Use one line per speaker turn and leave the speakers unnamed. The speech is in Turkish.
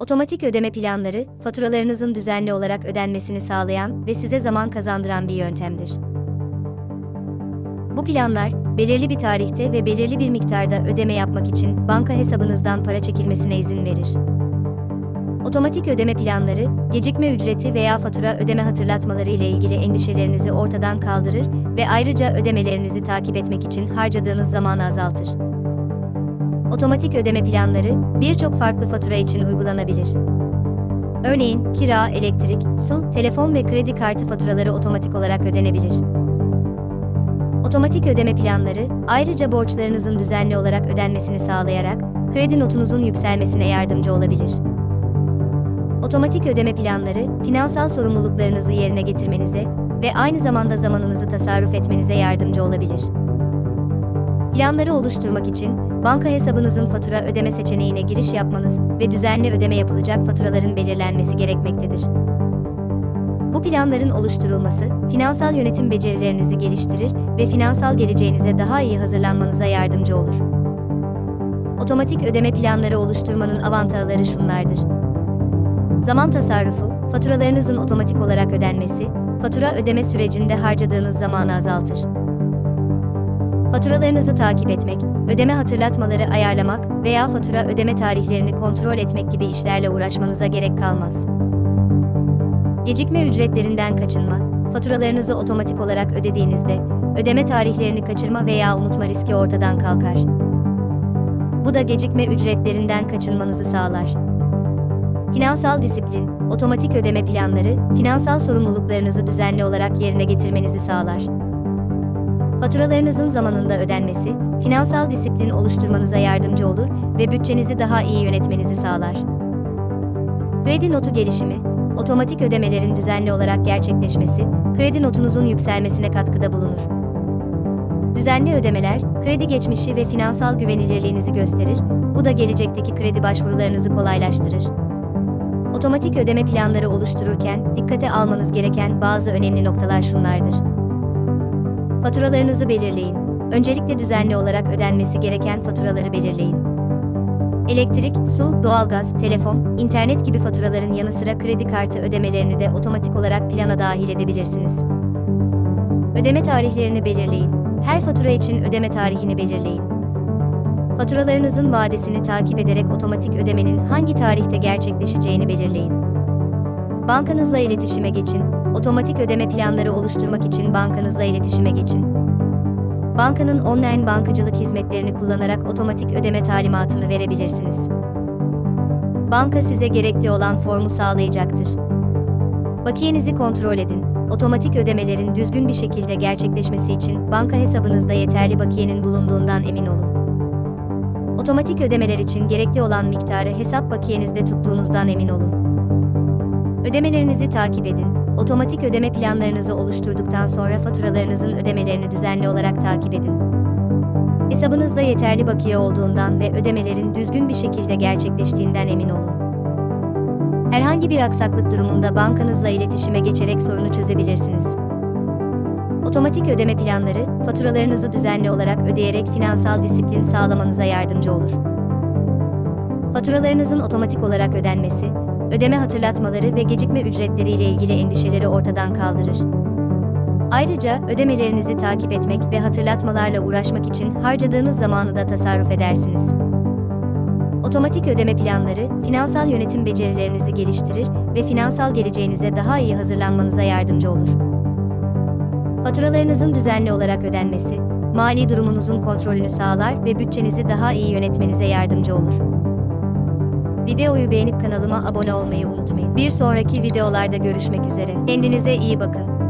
Otomatik ödeme planları, faturalarınızın düzenli olarak ödenmesini sağlayan ve size zaman kazandıran bir yöntemdir. Bu planlar, belirli bir tarihte ve belirli bir miktarda ödeme yapmak için banka hesabınızdan para çekilmesine izin verir. Otomatik ödeme planları, gecikme ücreti veya fatura ödeme hatırlatmaları ile ilgili endişelerinizi ortadan kaldırır ve ayrıca ödemelerinizi takip etmek için harcadığınız zamanı azaltır. Otomatik ödeme planları birçok farklı fatura için uygulanabilir. Örneğin kira, elektrik, su, telefon ve kredi kartı faturaları otomatik olarak ödenebilir. Otomatik ödeme planları ayrıca borçlarınızın düzenli olarak ödenmesini sağlayarak kredi notunuzun yükselmesine yardımcı olabilir. Otomatik ödeme planları finansal sorumluluklarınızı yerine getirmenize ve aynı zamanda zamanınızı tasarruf etmenize yardımcı olabilir. Planları oluşturmak için banka hesabınızın fatura ödeme seçeneğine giriş yapmanız ve düzenli ödeme yapılacak faturaların belirlenmesi gerekmektedir. Bu planların oluşturulması, finansal yönetim becerilerinizi geliştirir ve finansal geleceğinize daha iyi hazırlanmanıza yardımcı olur. Otomatik ödeme planları oluşturmanın avantajları şunlardır. Zaman tasarrufu, faturalarınızın otomatik olarak ödenmesi, fatura ödeme sürecinde harcadığınız zamanı azaltır. Faturalarınızı takip etmek, ödeme hatırlatmaları ayarlamak veya fatura ödeme tarihlerini kontrol etmek gibi işlerle uğraşmanıza gerek kalmaz. Gecikme ücretlerinden kaçınma, faturalarınızı otomatik olarak ödediğinizde, ödeme tarihlerini kaçırma veya unutma riski ortadan kalkar. Bu da gecikme ücretlerinden kaçınmanızı sağlar. Finansal disiplin, otomatik ödeme planları, finansal sorumluluklarınızı düzenli olarak yerine getirmenizi sağlar. Faturalarınızın zamanında ödenmesi, finansal disiplin oluşturmanıza yardımcı olur ve bütçenizi daha iyi yönetmenizi sağlar. Kredi notu gelişimi, otomatik ödemelerin düzenli olarak gerçekleşmesi, kredi notunuzun yükselmesine katkıda bulunur. Düzenli ödemeler, kredi geçmişi ve finansal güvenilirliğinizi gösterir, bu da gelecekteki kredi başvurularınızı kolaylaştırır. Otomatik ödeme planları oluştururken dikkate almanız gereken bazı önemli noktalar şunlardır. Faturalarınızı belirleyin. Öncelikle düzenli olarak ödenmesi gereken faturaları belirleyin. Elektrik, su, doğalgaz, telefon, internet gibi faturaların yanı sıra kredi kartı ödemelerini de otomatik olarak plana dahil edebilirsiniz. Ödeme tarihlerini belirleyin. Her fatura için ödeme tarihini belirleyin. Faturalarınızın vadesini takip ederek otomatik ödemenin hangi tarihte gerçekleşeceğini belirleyin. Bankanızla iletişime geçin. Otomatik ödeme planları oluşturmak için bankanızla iletişime geçin. Bankanın online bankacılık hizmetlerini kullanarak otomatik ödeme talimatını verebilirsiniz. Banka size gerekli olan formu sağlayacaktır. Bakiyenizi kontrol edin. Otomatik ödemelerin düzgün bir şekilde gerçekleşmesi için banka hesabınızda yeterli bakiyenin bulunduğundan emin olun. Otomatik ödemeler için gerekli olan miktarı hesap bakiyenizde tuttuğunuzdan emin olun. Ödemelerinizi takip edin. Otomatik ödeme planlarınızı oluşturduktan sonra faturalarınızın ödemelerini düzenli olarak takip edin. Hesabınızda yeterli bakiye olduğundan ve ödemelerin düzgün bir şekilde gerçekleştiğinden emin olun. Herhangi bir aksaklık durumunda bankanızla iletişime geçerek sorunu çözebilirsiniz. Otomatik ödeme planları, faturalarınızı düzenli olarak ödeyerek finansal disiplin sağlamanıza yardımcı olur. Faturalarınızın otomatik olarak ödenmesi, ödeme hatırlatmaları ve gecikme ücretleri ile ilgili endişeleri ortadan kaldırır. Ayrıca ödemelerinizi takip etmek ve hatırlatmalarla uğraşmak için harcadığınız zamanı da tasarruf edersiniz. Otomatik ödeme planları, finansal yönetim becerilerinizi geliştirir ve finansal geleceğinize daha iyi hazırlanmanıza yardımcı olur. Faturalarınızın düzenli olarak ödenmesi, mali durumunuzun kontrolünü sağlar ve bütçenizi daha iyi yönetmenize yardımcı olur. Videoyu beğenip kanalıma abone olmayı unutmayın. Bir sonraki videolarda görüşmek üzere. Kendinize iyi bakın.